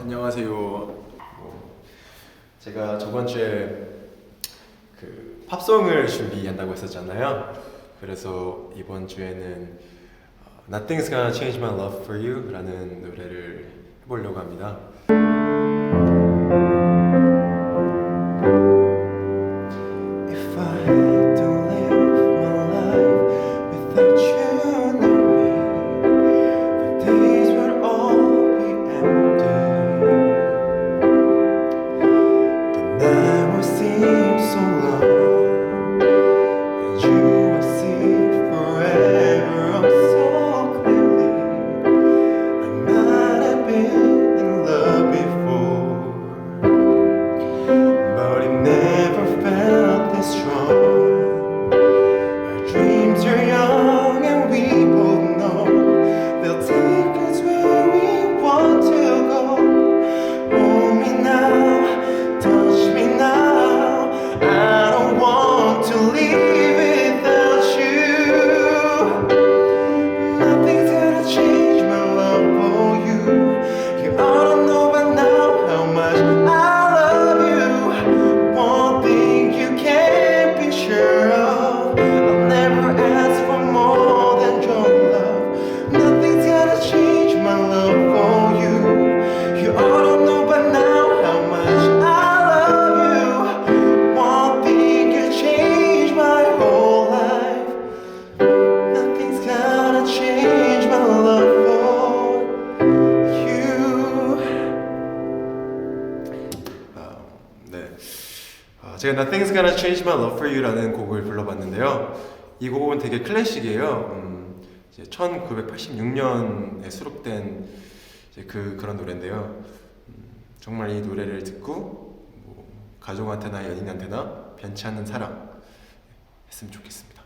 안녕하세요. 뭐, 제가 저번 주에 그 팝송을 준비한다고 했었잖아요. 그래서 이번 주에는 어, Nothing's Gonna Change My Love For You라는 노래를 해보려고 합니다. 제가 Nothing's Gonna Change My Love For You라는 곡을 불러봤는데요. 이 곡은 되게 클래식이에요. 음, 이제 1986년에 수록된 그 그런 노래인데요. 음, 정말 이 노래를 듣고 뭐 가족한테나 연인한테나 변치 않는 사랑 했으면 좋겠습니다.